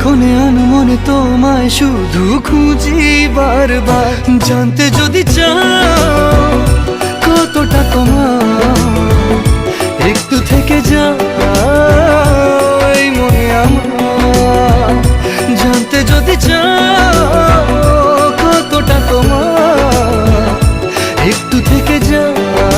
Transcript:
ক্ষণে আনমনে তোমায় শুধু খুঁজি বারবার। জানতে যদি চাও কতটা তোমার, একটু থেকে যাও মনে আমার। জানতে যদি চাও কতটা তোমার, একটু থেকে যাও।